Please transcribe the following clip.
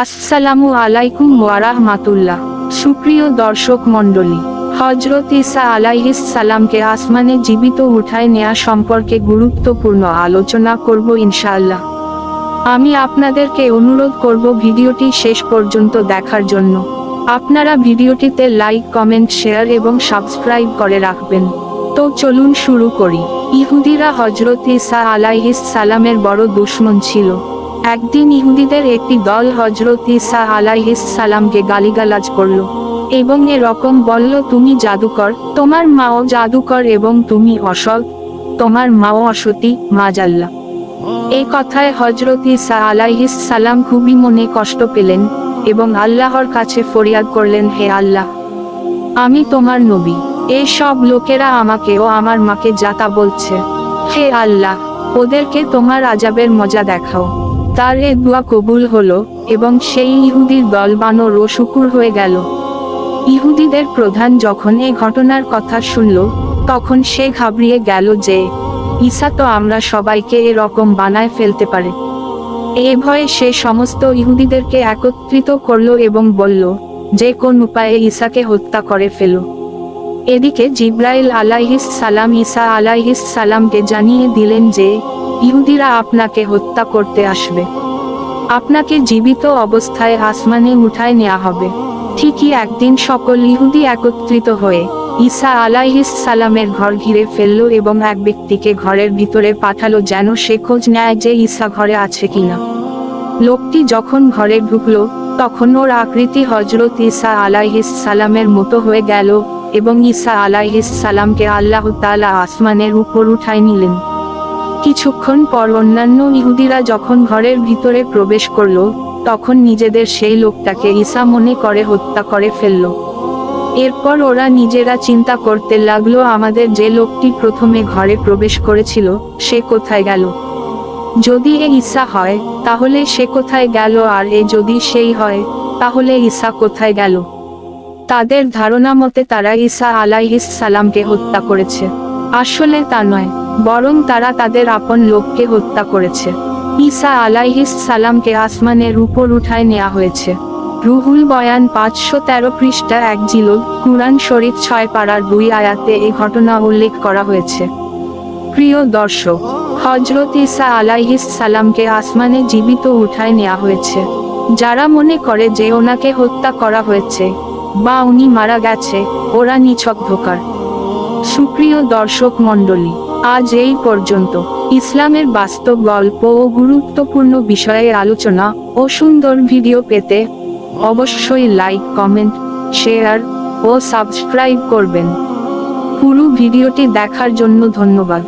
আসসালামু আলাইকুম ওয়ারাহমাতুল্লাহ। সুপ্রিয় দর্শক মণ্ডলী হজরত ইসা আলাইহিস সালামকে আসমানে জীবিত উঠায় নেয়া সম্পর্কে গুরুত্বপূর্ণ আলোচনা করব ইনশাআল্লাহ। আমি আপনাদেরকে অনুরোধ করব ভিডিওটি শেষ পর্যন্ত দেখার জন্য। আপনারা ভিডিওটিতে লাইক, কমেন্ট, শেয়ার এবং সাবস্ক্রাইব করে রাখবেন। তো চলুন শুরু করি। ইহুদিরা হজরত ইসা আলাইহিস সালামের বড় দুশ্মন ছিল। একদিন ইহুদিদের একটি দল হজরত ইসা আলাইহিস সালামকে গালিগালাজ করল, এবং এরকম বলল, তুমি জাদুকর, তোমার মাও জাদুকর এবং তুমি অসৎ, তোমার মাও অসতী মাজাল্লা এই কথায় হজরত ইসা আলাইহিস সালাম খুবই মনে কষ্ট পেলেন, এবং আল্লাহর কাছে ফরিয়াদ করলেন, হে আল্লাহ, আমি তোমার নবী, এই সব লোকেরা আমাকে ও আমার মাকে যাতা বলছে। হে আল্লাহ, ওদেরকে তোমার আজাবের মজা দেখাও। তার এ দোয়া কবুল হল, এবং সেই ইহুদির দল বানর ও শুকুর হয়ে গেল। ইহুদিদের প্রধান যখন এই ঘটনার কথা শুনল, তখন সে ঘাবড়িয়ে গেল যে, ঈসা তো আমরা সবাইকে এরকম বানায় ফেলতে পারে। এ ভয়ে সে সমস্ত ইহুদিদেরকে একত্রিত করল এবং বলল, যে কোন উপায়ে ঈসাকে হত্যা করে ফেল। এদিকে জিব্রাইল আলাইহিস সালাম ঈসা আলাইহিস সালামকে জানিয়ে দিলেন যে ইহুদিরা আপনাকে হত্যা করতে আসবে। আপনাকে জীবিত অবস্থায় আসমানে উঠায় নেওয়া হবে। ঠিকই একদিন সকল ইহুদি একত্রিত হয়ে ঈসা আলাইহিস সালামের ঘর ঘিরে ফেলল এবং এক ব্যক্তিকে ঘরের ভিতরে পাঠালো যেন সে খোঁজ নেয় যে ঈসা ঘরে আছে কিনা। লোকটি যখন ঘরে ঢুকলো, তখন ওর আকৃতি হজরত ঈসা আলাইহিস সালামের মতো হয়ে গেল এবং ঈসা আলাইহিস সালামকে আল্লাহ তাআলা আসমানের উপর উঠায় নিলেন। কিছুক্ষণ পর অন্যান্য ইহুদিরা যখন ঘরের ভিতরে প্রবেশ করল, তখন নিজেদের সেই লোকটাকে ঈসা মনে করে হত্যা করে ফেলল। এরপর ওরা নিজেরা চিন্তা করতে লাগল, আমাদের যে লোকটি প্রথমে ঘরে প্রবেশ করেছিল, সে কোথায় গেল? যদি এ ঈসা হয়, তাহলে সে কোথায় গেল, আর এ যদি সেই হয়, তাহলে ঈসা কোথায় গেল? তাদের ধারণা মতে তারা ঈসা আলাইহিস সালামকে হত্যা করেছে। আসলে তা নয়। বরং তারা তাদের আপন লোককে হত্যা করেছে। ঈসা আলাইহিস সালামকে আসমানের উপর উঠায় নেওয়া হয়েছে। রুহুল বয়ান পাঁচশো তেরো পৃষ্ঠা এক জিলদ, কুরআন শরীফ ছয় পাড়ার দুই আয়াতে এই ঘটনা উল্লেখ করা হয়েছে। প্রিয় দর্শক হজরত ঈসা আলাইহিস সালামকে আসমানে জীবিত উঠায় নেওয়া হয়েছে। যারা মনে করে যে ওনাকে হত্যা করা হয়েছে, বা উনি মারা গেছে, ওরা নিছক ধোকার। সুপ্রিয় দর্শক মণ্ডলী আজ এই পর্যন্ত। ইসলামের বাস্তব গল্প ও গুরুত্বপূর্ণ বিষয়ে আলোচনা ও সুন্দর ভিডিও পেতে অবশ্যই লাইক, কমেন্ট, শেয়ার ও সাবস্ক্রাইব করবেন। পুরো ভিডিওটি দেখার জন্য ধন্যবাদ।